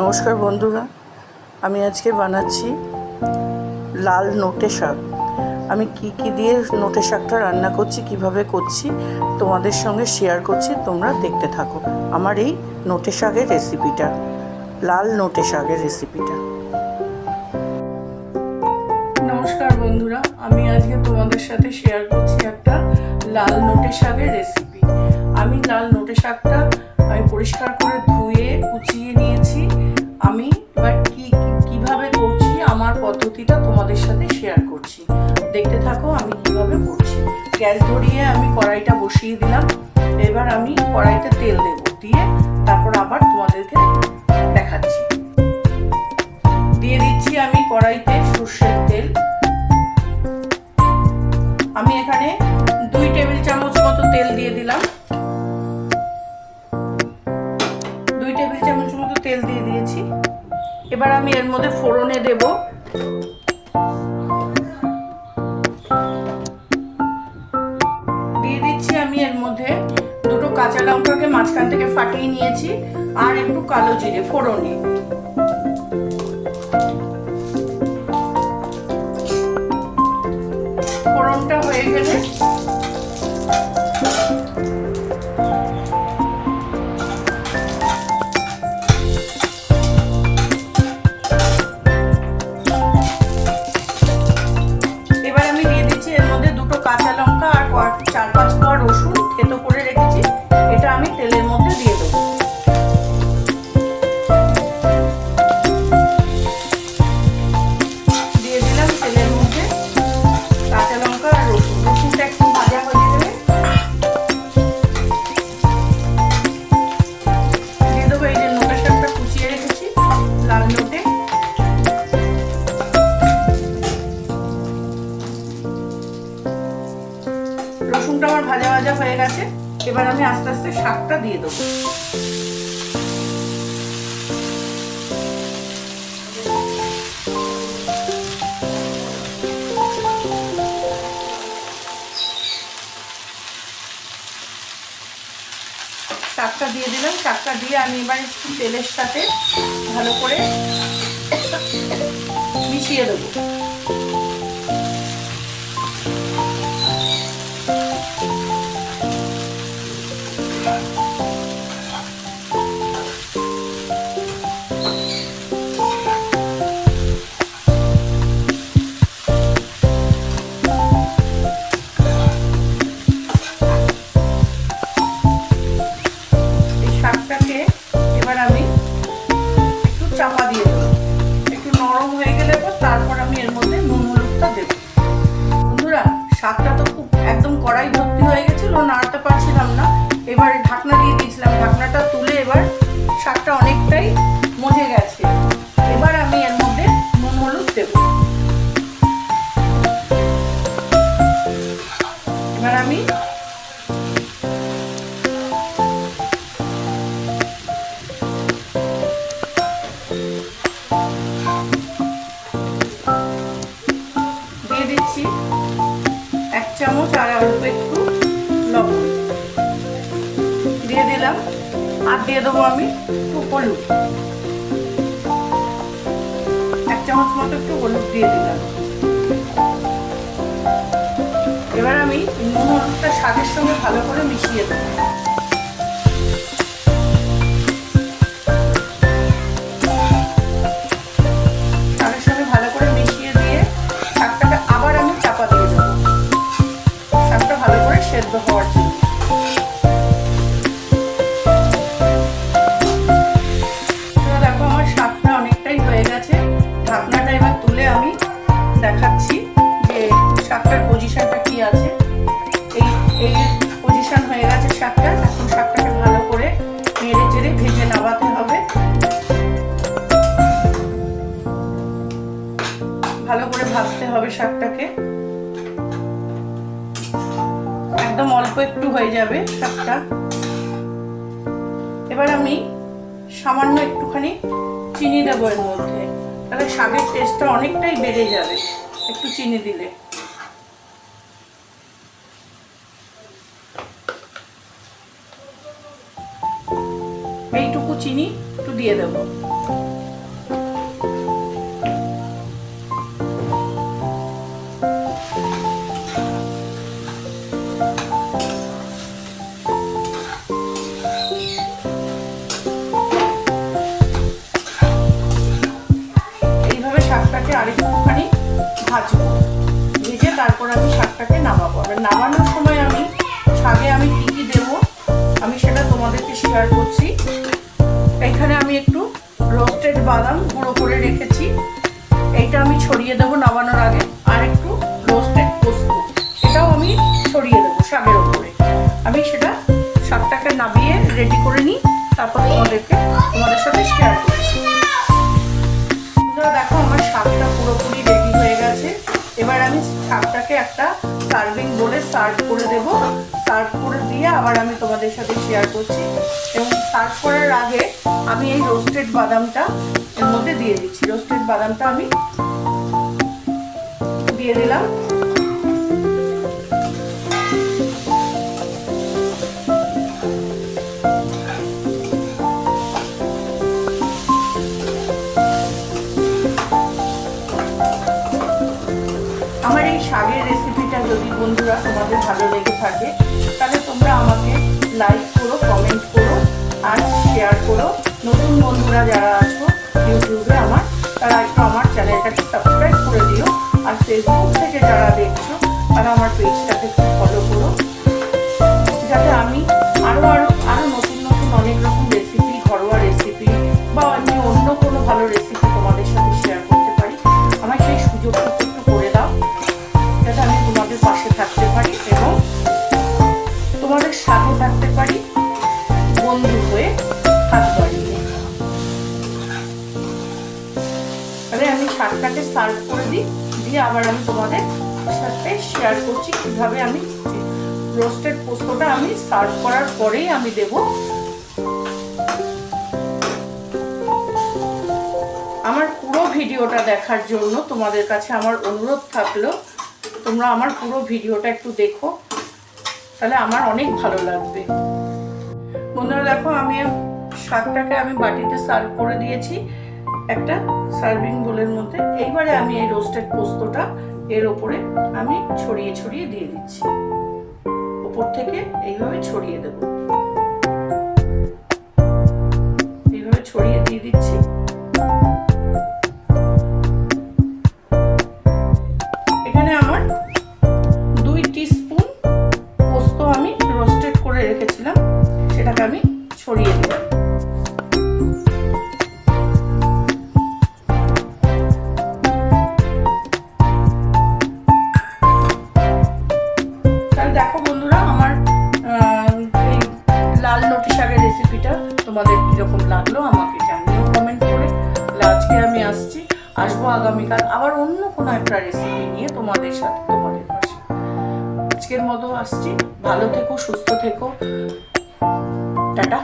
নমস্কার বন্ধুরা, আমি আজকে বানাচ্ছি লাল নোটে শাক। আমি কি কি দিয়ে নোটে শাকটা রান্না করছি, কীভাবে করছি, তোমাদের সঙ্গে শেয়ার করছি, তোমরা দেখতে থাকো। আমার এই নোটে শাকের রেসিপিটা লাল নোটে শাকের রেসিপিটা নমস্কার বন্ধুরা, আমি আজকে তোমাদের সাথে শেয়ার করছি একটা লাল নোটে শাকের রেসিপি আমি লাল নোটে শাকটা আমি পরিষ্কার করে ধুয়ে, কুচিয়ে নিয়েছি। গ্যাস ধরিয়ে আমি কড়াইটা বসিয়ে দিলাম। এবার আমি কড়াইতে তেল দেব দিয়ে তারপর আবার তোমাদেরকে দেখাচ্ছি। দিয়ে দিচ্ছি আমি কড়াইতে সর্ষের তেল। আমি এখানে দুই টেবিল চামচ মতো তেল দিয়ে দিলাম। দুই টেবিল চামচ মতো তেল দিয়ে দিয়েছি। এবার আমি এর মধ্যে ফোড়নে দেব। কাঁচা লঙ্কাকে মাঝখান থেকে ফাটিয়ে নিয়েছি আর একটু কালো জিরে ফোড়নে। রসুনটা আমার ভাজা ভাজা হয়ে গেছে, এবার আমি আস্তে আস্তে শাকটা দিয়ে দেবো। শাকটা দিয়ে দিলাম, শাকটা দিয়ে আমি এবার একটু তেলের সাথে ভালো করে মিশিয়ে দেবো। এবার ঢাকনা দিয়ে দিয়েছিলাম। ঢাকনাটা তুলে এবার শাকটা আর দিয়ে দেবো আমি একটু হলুদ এক চামচ মতো একটু হলুদ দিয়ে দিলাম। এবার আমি নুন হলুদটা শাকের সঙ্গে ভালো করে মিশিয়ে দেবো। ভালো করে ভাজতে হবে শাকটাকে। একদম অল্প একটু হয়ে যাবে শাকটা। এবার আমি সামান্য একটুখানি চিনি দেবো এর মধ্যে। তাহলে শাকের টেস্টটা অনেকটাই বেড়ে যাবে একটু চিনি দিলে। এইটুকু চিনি একটু দিয়ে দেবো। আর নামানোর সময় আমি শাকে আমি কী কী দেবো, আমি সেটা তোমাদেরকে শেয়ার করছি। এখানে আমি একটু রোস্টেড বাদাম গুঁড়ো করে রেখেছি। এইটা আমি ছড়িয়ে দেবো নামানোর আগে, আর একটু রোস্টেড পোস্ত। এটাও আমি ছড়িয়ে দেবো শাকের ওপরে। আমি সেটা শাকটাকে নামিয়ে রেডি করে নিই, তারপর তোমাদেরকে তোমাদের সাথে শেয়ার করছি। দেখো আমার শাকটা পুরোপুরি রেডি হয়ে গেছে। এবার আমি শাকটাকে একটা সার্ভিং বলে সার্ভ করে দেব। সার্ভ করে দিয়ে আবার আমি তোমাদের সাথে শেয়ার করছি। এবং সার্ভ করার আগে আমি এই রোস্টেড বাদামটা এর মধ্যে দিয়ে দিচ্ছি। রোস্টেড বাদামটা আমি দিয়ে দিলাম। আমার এই শাকের যদি বন্ধুরা তোমাদের ভালো লেগে থাকে, তাহলে তোমরা আমাকে লাইক করো কমেন্ট করো, আর শেয়ার করো। নতুন বন্ধুরা যারা আছো ইউটিউবে আমার, তারা একটু আমার চ্যানেলটাকে সাবস্ক্রাইব করে দিও। আর ফেসবুক থেকে যারা দেখছ, তারা আমার পেজটাকে একটু ফলো করো। যাতে আমি আরও আরও আরও নতুন নতুন অনেক রকম রেসিপি ঘরোয়া রেসিপি বা আমি অন্য তাহলে আমি শাকটাকে সার্ভ করে দিই। দিয়ে আবার আমি তোমাদের সাথে শেয়ার করছি কীভাবে আমি রোস্টেড পোস্তটা আমি সার্ভ করার পরেই আমি দেব। আমার পুরো ভিডিওটা দেখার জন্য তোমাদের কাছে আমার অনুরোধ থাকল, তোমরা আমার পুরো ভিডিওটা একটু দেখো, তাহলে আমার অনেক ভালো লাগবে। বন্ধুরা দেখো, আমি শাকটাকে আমি বাটিতে সার্ভ করে দিয়েছি। একটা সার্ভিং বোলের মধ্যে। এইবারে আমি এই রোস্টেড পোস্তটা এর ওপরে আমি ছড়িয়ে ছড়িয়ে দিয়ে দিচ্ছি। ওপর থেকে এইভাবে ছড়িয়ে দেব। এইভাবে ছড়িয়ে দিয়ে দিচ্ছি। এখানে আমার আগামীকাল আবার অন্য কোনো একটা রেসিপি নিয়ে তোমাদের সাথে, তোমাদের পাশে। আজকের মতো আসছি। ভালো থেকো, সুস্থ থেকো। টাটা।